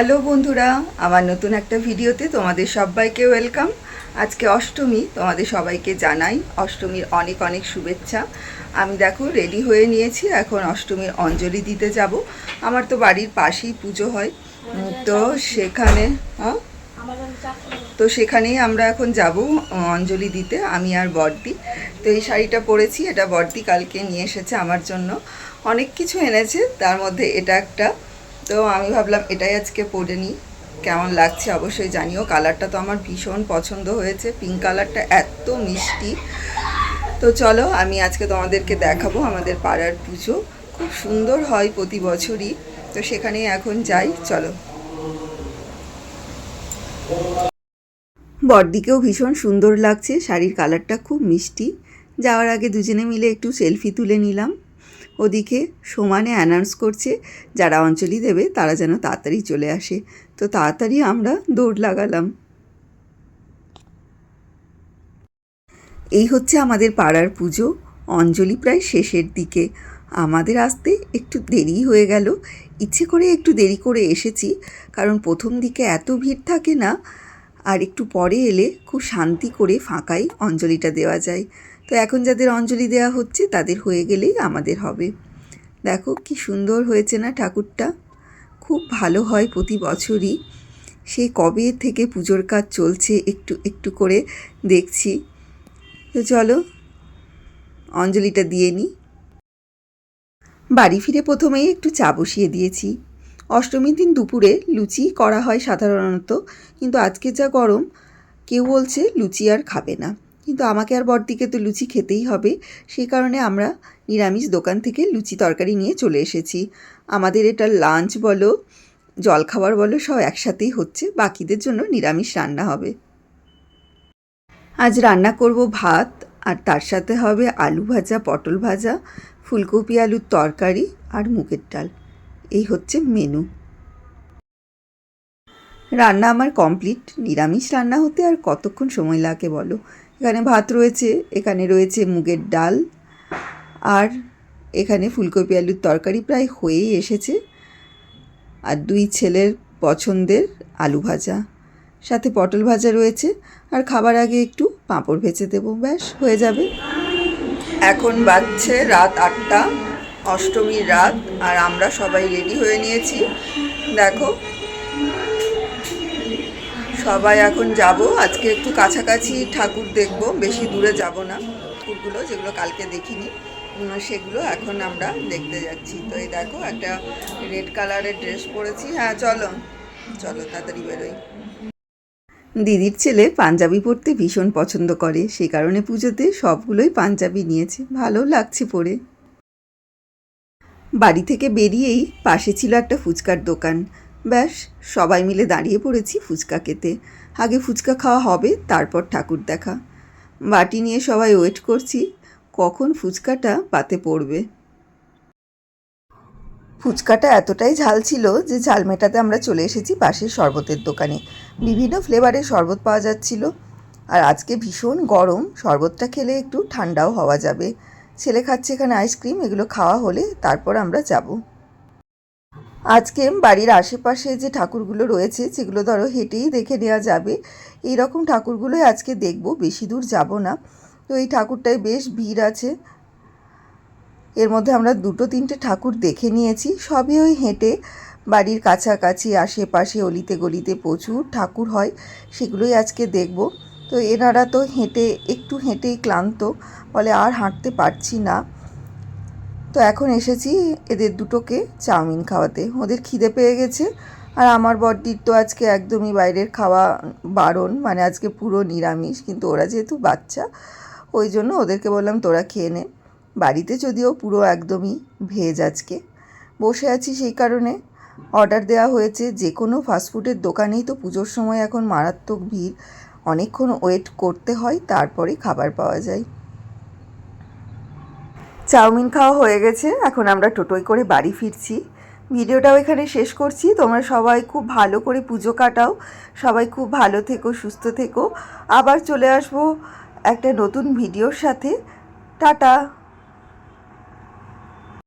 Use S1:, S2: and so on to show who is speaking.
S1: Hello বন্ধুরা, আমার নতুন একটা ভিডিওতে তোমাদের সবাইকে ওয়েলকাম। আজকে অষ্টমী, তোমাদের সবাইকে জানাই অষ্টমীর অনেক অনেক শুভেচ্ছা। আমি দেখো রেডি হয়ে নিয়েছি, এখন অষ্টমীর অঞ্জলি দিতে যাব। আমার তো বাড়ির পাশেই পুজো হয়। তো সেখানে হ্যাঁ? তো সেখানেই আমরা এখন যাব অঞ্জলি দিতে, আমি আর বর্দি। তো এই শাড়িটা পরেছি, এটা বর্দি কালকে নিয়ে এসেছে আমার জন্য। অনেক কিছু এনেছে, তার মধ্যে এটা একটা তো আমি ভাবলাম এটাই আজকে পরে নিই। কেমন লাগছে অবশ্যই জানিও। কালারটা তো আমার ভীষণ পছন্দ হয়েছে। পিঙ্ক কালারটা এত মিষ্টি। তো চলো, আমি আজকে তোমাদেরকে দেখাবো আমাদের পাড়ার পুজো। খুব সুন্দর হয় প্রতি বছরই। তো সেখানেই এখন যাই, চলো। বরদিকেও ভীষণ সুন্দর লাগছে। শাড়ির কালারটা খুব মিষ্টি। যাওয়ার আগে দুজনে মিলে একটু সেলফি তুলে নিলাম। ওদিকে সমানে অ্যানাউন্স করছে, যারা অঞ্জলি দেবে তারা যেন তাড়াতাড়ি চলে আসে। তো তাড়াতাড়ি আমরা দৌড় লাগালাম। এই হচ্ছে আমাদের পাড়ার পুজো। অঞ্জলি প্রায় শেষের দিকে। আমাদের আসতে একটু দেরি হয়ে গেল। ইচ্ছে করে একটু দেরি করে এসেছি, কারণ প্রথম দিকে এত ভিড় থাকে না, আর একটু পরে এলে খুব শান্তি করে ফাঁকাই অঞ্জলিটা দেওয়া যায়। তো এখন যাদের অঞ্জলি দেওয়া হচ্ছে, তাদের হয়ে গেলেই আমাদের হবে। দেখো কি সুন্দর হয়েছে না ঠাকুরটা? খুব ভালো হয় প্রতি বছরই। সেই কবে থেকে পুজোর কাজ চলছে একটু একটু করে দেখছি। তো চলো, অঞ্জলিটা দিয়ে নিই বাড়ি ফিরে প্রথমেই একটু চা বসিয়ে দিয়েছি। অষ্টমীর দিন দুপুরে লুচি করা হয় সাধারণত, কিন্তু আজকে যা গরম, কেউ বলছে লুচি আর খাবে না। কিন্তু আমাকে আর বড়দিকে তো লুচি খেতেই হবে। সেই কারণে আমরা নিরামিষ দোকান থেকে লুচি তরকারি নিয়ে চলে এসেছি। আমাদের এটা লাঞ্চ বলো, জলখাবার বলো, সব একসাথেই হচ্ছে। বাকিদের জন্য নিরামিষ রান্না হবে। আজ রান্না করব ভাত, আর তার সাথে হবে আলু ভাজা, পটল ভাজা, ফুলকপি আলুর তরকারি, আর মুগের ডাল। এই হচ্ছে মেনু রান্না আমার কমপ্লিট নিরামিষ রান্না হতে আর কতক্ষণ সময় লাগে বলো? এখানে ভাত রয়েছে, এখানে রয়েছে মুগের ডাল, আর এখানে ফুলকপি আলুর তরকারি প্রায় হয়েই এসেছে। আর দুই ছেলের পছন্দের আলু ভাজা, সাথে পটল ভাজা রয়েছে। আর খাবার আগে একটু পাঁপড় ভেজে দেবো, ব্যাস, হয়ে যাবে। এখন বাজছে রাত আটটা, অষ্টমীর রাত, আর আমরা সবাই রেডি হয়ে নিয়েছি। দেখো সবাই এখন যাব। আজকে একটু কাছাকাছি ঠাকুর দেখব, বেশি দূরে যাব না ঠাকুরগুলো, যেগুলো কালকে দেখিনি। সেগুলো এখন আমরা দেখতে যাচ্ছি। তো এই দেখো, একটা রেড কালারের ড্রেস পরেছি। হ্যাঁ চলো চলো, তাড়াতাড়ি বেরোই। দিদির ছেলে পাঞ্জাবি পরতে ভীষণ পছন্দ করে। সেই কারণে পুজোতে সবগুলোই পাঞ্জাবি নিয়েছে। ভালো লাগছে পরে। বাড়ি থেকে বেরিয়েই পাশে ছিল একটা ফুচকার দোকান। ব্যাস, সবাই মিলে দাঁড়িয়ে পড়েছি ফুচকা খেতে। আগে ফুচকা খাওয়া হবে, তারপর ঠাকুর দেখা। বাটি নিয়ে সবাই ওয়েট করছি, কখন ফুচকাটা পাতে পড়বে। ফুচকাটা এতটাই ঝাল ছিল যে ঝাল মেটাতে আমরা চলে এসেছি পাশের শরবতের দোকানে। বিভিন্ন ফ্লেভারের শরবত পাওয়া যাচ্ছিল। আর আজকে ভীষণ গরম, শরবতটা খেলে একটু ঠান্ডাও হওয়া যাবে। ছেলে খাচ্ছে এখানে আইসক্রিম এগুলো খাওয়া হলে তারপর আমরা যাব। আজকে বাড়ির আশেপাশে যে ঠাকুরগুলো রয়েছে, সেগুলো ধরো হেঁটেই দেখে নেওয়া যাবে। এই রকম ঠাকুরগুলোই আজকে দেখব, বেশি দূর যাব না। তো এই ঠাকুরটায় বেশ ভিড় আছে। এর মধ্যে আমরা দুটো তিনটে ঠাকুর দেখে নিয়েছি। সবই ওই হেঁটে বাড়ির কাছাকাছি, আশেপাশে, অলিতে গলিতে প্রচুর ঠাকুর হয়, সেগুলোই আজকে দেখব। তো এনারা তো হেঁটে, একটু হেঁটেই ক্লান্ত, বলে আর হাঁটতে পারছি না। তো এখন এসেছি এদের দুটোকে চাউমিন খাওয়াতে। ওদের খিদে পেয়ে গেছে আর আমার বড়দির তো আজকে একদমই বাইরের খাওয়া বারণ মানে আজকে পুরো নিরামিষ, কিন্তু ওরা যেহেতু বাচ্চা, ওই জন্য ওদেরকে বললাম, তোরা খেয়ে নে। বাড়িতে যদিও পুরো একদমই ভেজ আজকে। বসে আছি সেই কারণে। অর্ডার দেওয়া হয়েছে যে কোনো ফাস্টফুডের দোকানেই তো পুজোর সময় এখন মারাত্মক ভিড়। অনেকক্ষণ ওয়েট করতে হয়, তারপরে খাবার পাওয়া যায়। চাউমিন খাওয়া হয়ে গেছে। এখন আমরা টোটোয় করে বাড়ি ফিরছি। ভিডিওটাও এখানে শেষ করছি। তোমরা সবাই খুব ভালো করে পুজো কাটাও। সবাই খুব ভালো থেকো, সুস্থ থেকো। আবার চলে আসব একটা নতুন ভিডিওর সাথে। টাটা!